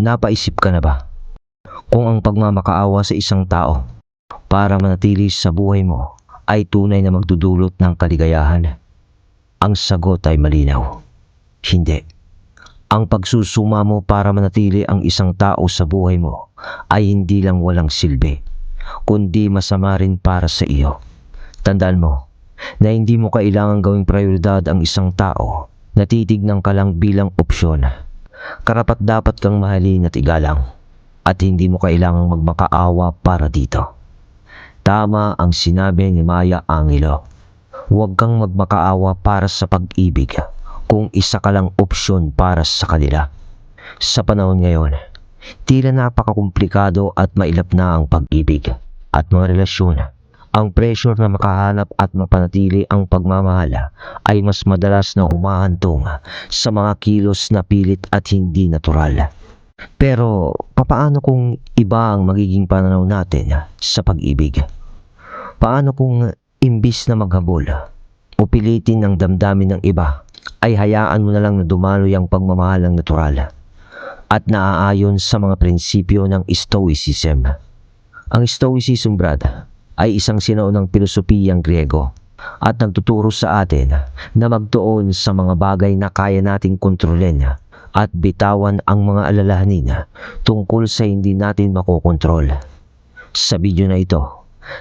Napaisip ka na ba? Kung ang pagmamakaawa sa isang tao para manatili sa buhay mo ay tunay na magdudulot ng kaligayahan? Ang sagot ay malinaw. Hindi. Ang pagsusuma mo para manatili ang isang tao sa buhay mo ay hindi lang walang silbi, kundi masama rin para sa iyo. Tandaan mo na hindi mo kailangang gawing prioridad ang isang tao na titignan ka lang bilang opsyon. Karapat dapat kang mahalin at igalang at hindi mo kailangang magmakaawa para dito. Tama ang sinabi ni Maya Angelo. Huwag kang magmakaawa para sa pag-ibig kung isa ka lang opsyon para sa kanila. Sa panahon ngayon, tila napakakomplikado at mailap na ang pag-ibig at mga relasyon. Ang pressure na makahanap at mapanatili ang pagmamahala ay mas madalas na humahantong sa mga kilos na pilit at hindi natural. Pero papaano kung iba ang magiging pananaw natin sa pag-ibig? Paano kung imbis na maghabol o pilitin ang damdamin ng iba ay hayaan mo na lang na dumaloy ang pagmamahalang natural at naaayon sa mga prinsipyo ng Stoicism. Ang Stoicism, brad, ay isang sinaunang pilosopiyang Griego at nagtuturo sa atin na magtuon sa mga bagay na kaya nating kontrolin at bitawan ang mga alalahanin tungkol sa hindi natin makokontrol. Sa video na ito,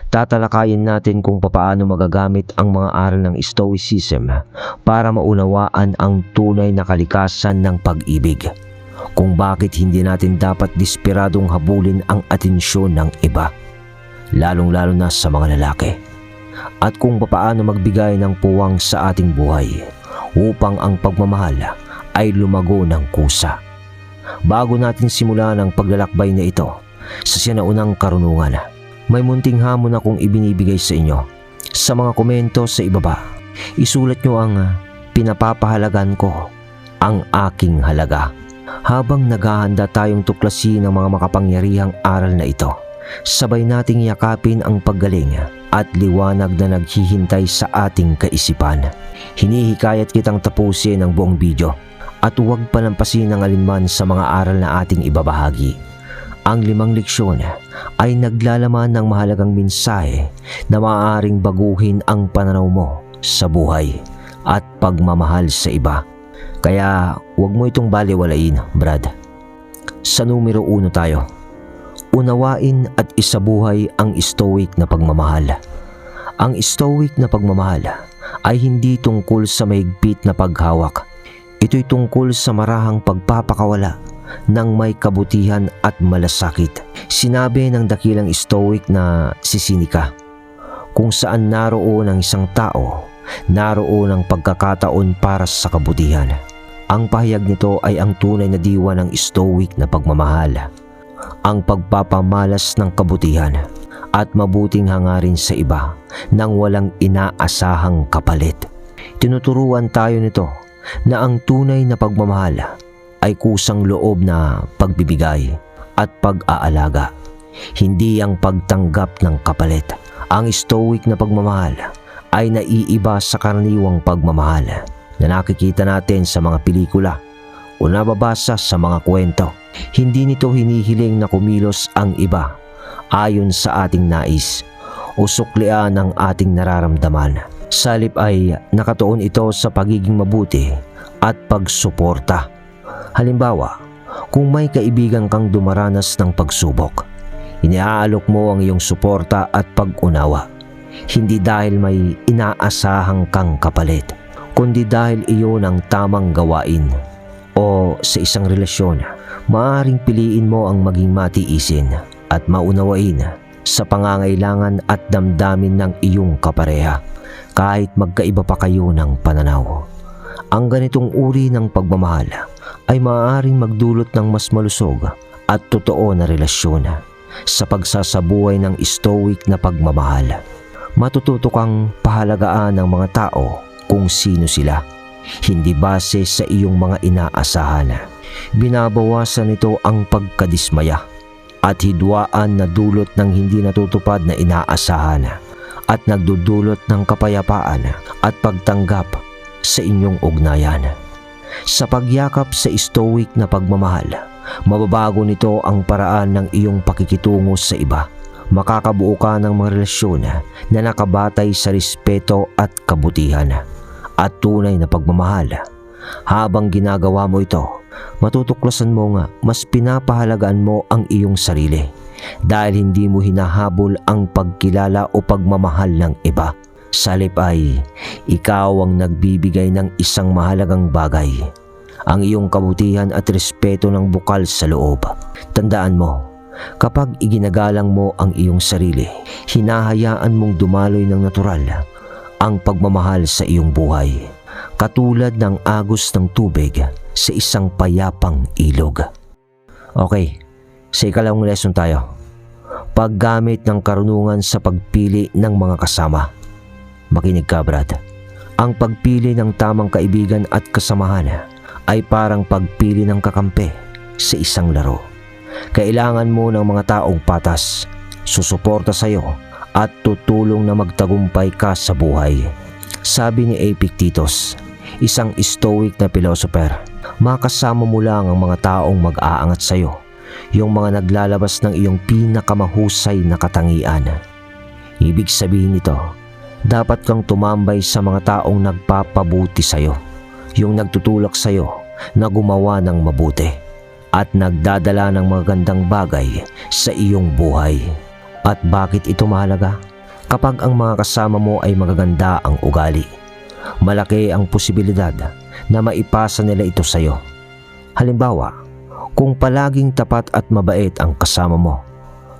tatalakayin natin kung papaano magagamit ang mga aral ng Stoicism para maunawaan ang tunay na kalikasan ng pag-ibig. Kung bakit hindi natin dapat desperadong habulin ang atensyon ng iba, lalong-lalo na sa mga lalaki. At kung papaano magbigay ng puwang sa ating buhay upang ang pagmamahal ay lumago ng kusa. Bago natin simulan ang paglalakbay na ito sa sinaunang karunungan, may munting hamon akong ibinibigay sa inyo. Sa mga komento sa ibaba, isulat nyo ang ah, pinapapahalagan ko, ang aking halaga. Habang naghahanda tayong tuklasin ang mga makapangyarihang aral na ito, sabay nating yakapin ang paggaling at liwanag na naghihintay sa ating kaisipan. Hinihikayat kitang tapusin ang buong video at huwag palampasin ang alinman sa mga aral na ating ibabahagi. Ang limang leksyon ay naglalaman ng mahalagang mensahe na maaaring baguhin ang pananaw mo sa buhay at pagmamahal sa iba. Kaya huwag mo itong baliwalain, Brad. Sa numero uno tayo. Unawain at isabuhay ang stoic na pagmamahal. Ang stoic na pagmamahal ay hindi tungkol sa mahigpit na paghawak. Ito'y tungkol sa marahang pagpapakawala ng may kabutihan at malasakit. Sinabi ng dakilang stoic na si Sinika, kung saan naroon ang isang tao, naroon ang pagkakataon para sa kabutihan. Ang pahayag nito ay ang tunay na diwa ng stoic na pagmamahal. Ang pagpapamalas ng kabutihan at mabuting hangarin sa iba nang walang inaasahang kapalit. Tinuturuan tayo nito na ang tunay na pagmamahal ay kusang loob na pagbibigay at pag-aalaga, hindi ang pagtanggap ng kapalit. Ang stoic na pagmamahal ay naiiba sa karaniwang pagmamahal na nakikita natin sa mga pelikula o nababasa sa mga kwento. Hindi nito hinihiling na kumilos ang iba ayon sa ating nais o suklian ang ating nararamdaman. Salip ay nakatuon ito sa pagiging mabuti at pagsuporta. Halimbawa, kung may kaibigan kang dumaranas ng pagsubok, iniaalok mo ang iyong suporta at pag-unawa. Hindi dahil may inaasahang kang kapalit, kundi dahil iyon ang tamang gawain. O sa isang relasyon, maaaring piliin mo ang maging matiisin at maunawain sa pangangailangan at damdamin ng iyong kapareha kahit magkaiba pa kayo ng pananaw. Ang ganitong uri ng pagmamahal ay maaaring magdulot ng mas malusog at totoo na relasyon sa pagsasabuhay ng stoic na pagmamahal. Matututo kang pahalagaan ng mga tao kung sino sila, hindi base sa iyong mga inaasahan. Binabawasan nito ang pagkadismaya at hidwaan na dulot ng hindi natutupad na inaasahan at nagdudulot ng kapayapaan at pagtanggap sa inyong ugnayan. Sa pagyakap sa stoic na pagmamahal Mababago nito ang paraan ng iyong pakikitungo sa iba. Makakabuo ka ng mga relasyon na nakabatay sa respeto at kabutihan at tunay na pagmamahal. Habang ginagawa mo ito, matutuklasan mo nga mas pinapahalagaan mo ang iyong sarili dahil hindi mo hinahabol ang pagkilala o pagmamahal ng iba. Sa halip ay ikaw ang nagbibigay ng isang mahalagang bagay, ang iyong kabutihan at respeto ng bukal sa loob. Tandaan mo, kapag iginagalang mo ang iyong sarili, hinahayaan mong dumaloy ng natural ang pagmamahal sa iyong buhay, katulad ng agos ng tubig sa isang payapang ilog. Okay, sa ikalawang lesson tayo. Paggamit ng karunungan sa pagpili ng mga kasama. Makinig ka, Brad. Ang pagpili ng tamang kaibigan at kasamahan ay parang pagpili ng kakampi sa isang laro. Kailangan mo ng mga taong patas, susuporta sa iyo at tutulong na magtagumpay ka sa buhay. Sabi ni Epictetus, isang stoic na philosopher, makasama mo lang ang mga taong mag-aangat sa iyo, yung mga naglalabas ng iyong pinakamahusay na katangian. Ibig sabihin nito, dapat kang tumambay sa mga taong nagpapabuti sa iyo, yung nagtutulak sa iyo na gumawa ng mabuti at nagdadala ng magandang bagay sa iyong buhay. At bakit ito mahalaga? Kapag ang mga kasama mo ay magaganda ang ugali, malaki ang posibilidad na maipasa nila ito sa iyo. Halimbawa, kung palaging tapat at mabait ang kasama mo,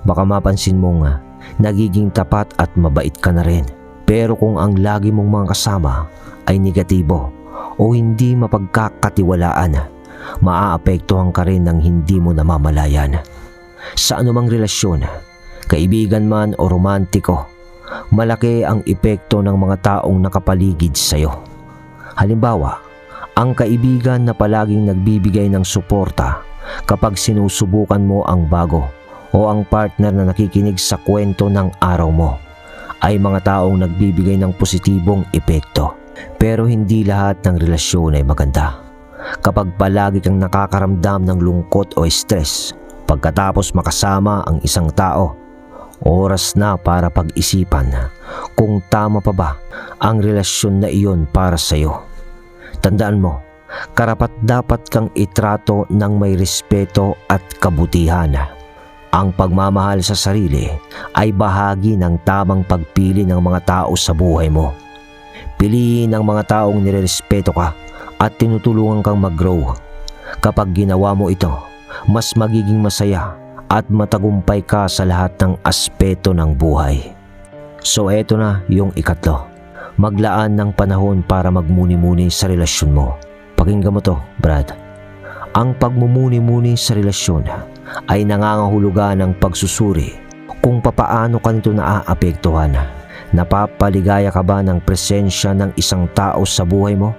baka mapansin mo nga nagiging tapat at mabait ka na rin. Pero kung ang lagi mong mga kasama ay negatibo o hindi mapagkakatiwalaan, maaapektuhan ka rin ng hindi mo namamalayan. Sa anumang relasyon, kaibigan man o romantiko, malaki ang epekto ng mga taong nakapaligid sa iyo. Halimbawa, ang kaibigan na palaging nagbibigay ng suporta kapag sinusubukan mo ang bago o ang partner na nakikinig sa kwento ng araw mo ay mga taong nagbibigay ng positibong epekto. Pero hindi lahat ng relasyon ay maganda. Kapag palagi kang nakakaramdam ng lungkot o stress, pagkatapos makasama ang isang tao, oras na para pag-isipan kung tama pa ba ang relasyon na iyon para sa iyo. Tandaan mo, karapat dapat kang itrato ng may respeto at kabutihan. Ang pagmamahal sa sarili ay bahagi ng tamang pagpili ng mga tao sa buhay mo. Piliin ang mga taong nirerespeto ka at tinutulungan kang mag-grow. Kapag ginawa mo ito, mas magiging masaya at matagumpay ka sa lahat ng aspeto ng buhay. So eto na yung ikatlo. Maglaan ng panahon para magmuni-muni sa relasyon mo. Pakinggan mo to, Brad. Ang pagmumuni-muni sa relasyon ay nangangahulugan ng pagsusuri kung papaano ka nito naaapektuhan. Napapaligaya ka ba ng presensya ng isang tao sa buhay mo?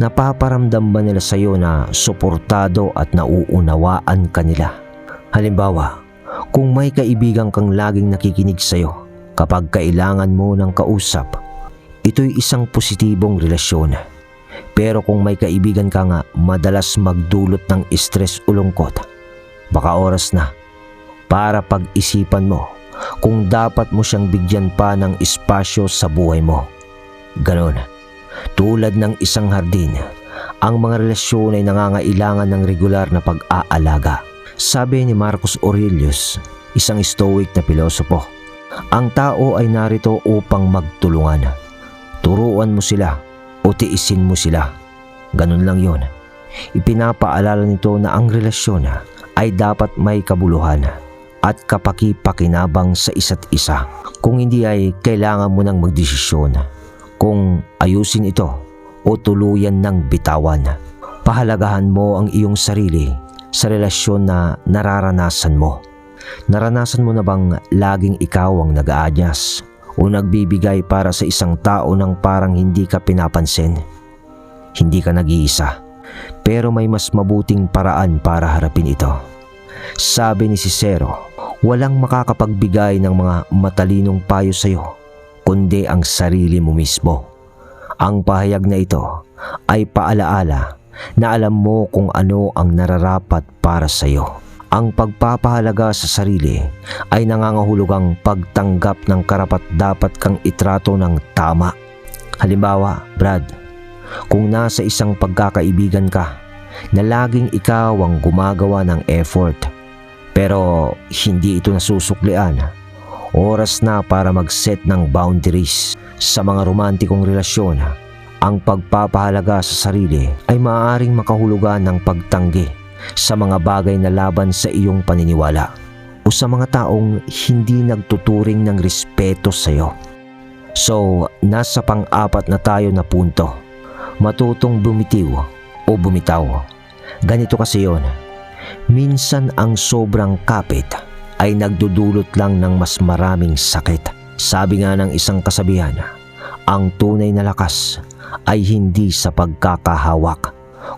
Napaparamdam ba nila sa iyo na suportado at nauunawaan ka nila? Halimbawa, kung may kaibigan kang laging nakikinig sa iyo kapag kailangan mo ng kausap, ito'y isang positibong relasyon. Pero kung may kaibigan ka nga madalas magdulot ng stress o lungkot, baka oras na para pag-isipan mo kung dapat mo siyang bigyan pa ng espasyo sa buhay mo. Ganon. Tulad ng isang hardin, ang mga relasyon ay nangangailangan ng regular na pag-aalaga. Sabi ni Marcus Aurelius, isang stoic na pilosopo, ang tao ay narito upang magtulungan. Turuan mo sila o tiisin mo sila. Ganun lang yon. Ipinapaalala nito na ang relasyon ay dapat may kabuluhan at kapaki-pakinabang sa isa't isa. Kung hindi ay kailangan mo nang magdesisyon kung ayusin ito o tuluyan ng bitawan. Pahalagahan mo ang iyong sarili sa relasyon na nararanasan mo. Naranasan mo na bang laging ikaw ang nag-aanyas o nagbibigay para sa isang tao ng parang hindi ka pinapansin? Hindi ka nag-iisa, pero may mas mabuting paraan para harapin ito. Sabi ni Cicero, walang makakapagbigay ng mga matalinong payo sa iyo, kundi ang sarili mo mismo. Ang pahayag na ito ay paalaala na alam mo kung ano ang nararapat para sa iyo. Ang pagpapahalaga sa sarili ay nangangahulugang pagtanggap ng karapat dapat kang itrato ng tama. Halimbawa, Brad, kung nasa isang pagkakaibigan ka na laging ikaw ang gumagawa ng effort pero hindi ito nasusuklian, oras na para mag-set ng boundaries sa mga romantikong relasyon. Ang pagpapahalaga sa sarili ay maaaring makahulugan ng pagtanggi sa mga bagay na laban sa iyong paniniwala o sa mga taong hindi nagtuturing ng respeto sa iyo. So, nasa pang-apat na tayo na punto. Matutong bumitiw o bumitaw. Ganito kasi yon. Minsan ang sobrang kapit ay nagdudulot lang ng mas maraming sakit. Sabi nga ng isang kasabihan, ang tunay na lakas ay hindi sa pagkakahawak,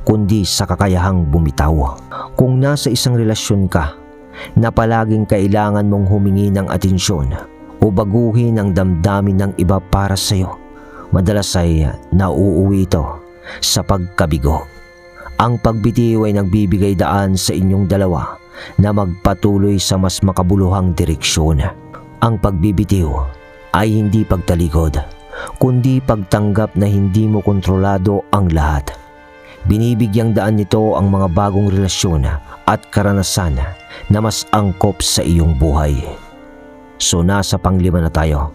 kundi sa kakayahang bumitaw. Kung nasa isang relasyon ka na palaging kailangan mong humingi ng atensyon o baguhin ang damdamin ng iba para sa iyo, madalas ay nauuwi ito sa pagkabigo. Ang pagbitiw ay nagbibigay daan sa inyong dalawa na magpatuloy sa mas makabuluhang direksyon. Ang pagbibitiw ay hindi pagtalikod, kundi pagtanggap na hindi mo kontrolado ang lahat. Binibigyang daan nito ang mga bagong relasyon at karanasan na mas angkop sa iyong buhay. So nasa panglima na tayo.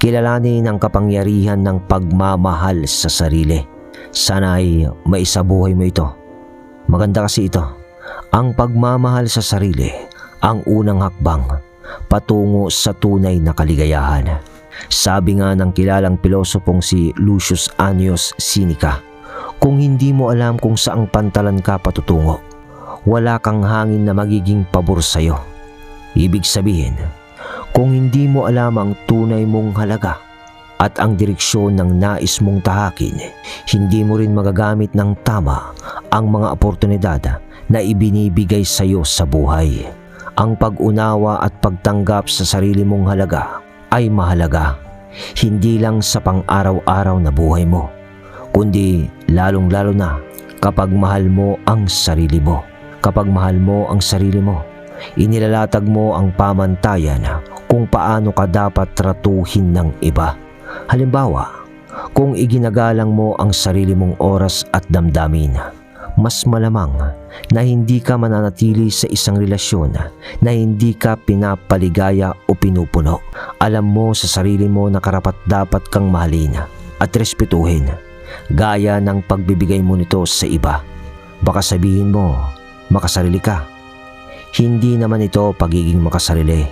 Kilalanin ang kapangyarihan ng pagmamahal sa sarili. Sana ay maisabuhay mo ito. Maganda kasi ito. Ang pagmamahal sa sarili ang unang hakbang patungo sa tunay na kaligayahan. Sabi nga ng kilalang pilosopong si Lucius Annius Seneca, kung hindi mo alam kung saang pantalan ka patutungo, wala kang hangin na magiging pabor sa'yo. Ibig sabihin, kung hindi mo alam ang tunay mong halaga at ang direksyon ng nais mong tahakin, hindi mo rin magagamit ng tama ang mga oportunidad na ibinibigay sa iyo sa buhay. Ang pag-unawa at pagtanggap sa sarili mong halaga ay mahalaga, hindi lang sa pang-araw-araw na buhay mo, kundi lalong-lalo na kapag mahal mo ang sarili mo. Kapag mahal mo ang sarili mo, inilalatag mo ang pamantayan kung paano ka dapat tratuhin ng iba. Halimbawa, kung iginagalang mo ang sarili mong oras at damdamin, mas malamang na hindi ka mananatili sa isang relasyon na hindi ka pinapaligaya o pinupuno. Alam mo sa sarili mo na karapat dapat kang mahalin at respetuhin gaya ng pagbibigay mo nito sa iba. Baka sabihin mo, makasarili ka. Hindi naman ito pagiging makasarili.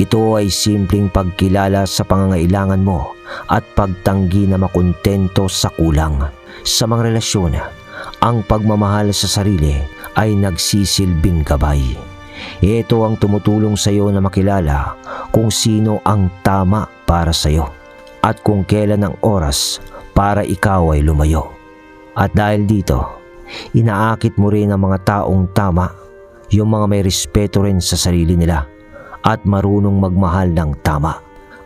Ito ay simpleng pagkilala sa pangangailangan mo at pagtanggi na makontento sa kulang. Sa mga relasyon, ang pagmamahal sa sarili ay nagsisilbing gabay. Ito ang tumutulong sa iyo na makilala kung sino ang tama para sa iyo at kung kailan ang oras para ikaw ay lumayo. At dahil dito, inaakit mo rin ang mga taong tama, yung mga may respeto rin sa sarili nila at marunong magmahal ng tama.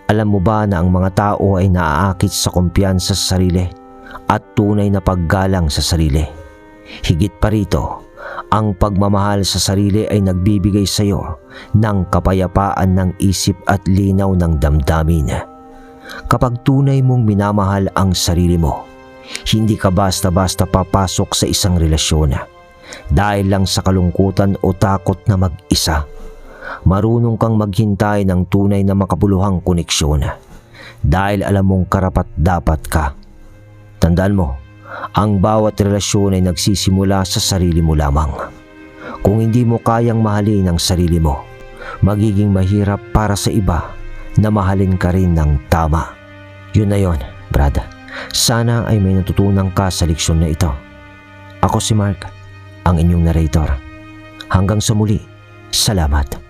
Alam mo ba na ang mga tao ay naaakit sa kumpiyansa sa sarili at tunay na paggalang sa sarili? Higit pa rito, ang pagmamahal sa sarili ay nagbibigay sa iyo ng kapayapaan ng isip at linaw ng damdamin. Kapag tunay mong minamahal ang sarili mo, hindi ka basta-basta papasok sa isang relasyon dahil lang sa kalungkutan o takot na mag-isa. Marunong kang maghintay ng tunay na makabuluhang koneksyon dahil alam mong karapat dapat ka. Tandaan mo, ang bawat relasyon ay nagsisimula sa sarili mo lamang. Kung hindi mo kayang mahalin ang sarili mo, magiging mahirap para sa iba na mahalin ka rin ng tama. Yun na yun, Brad. Sana ay may natutunan ka sa leksyon na ito. Ako si Mark, ang inyong narrator. Hanggang sa muli, salamat.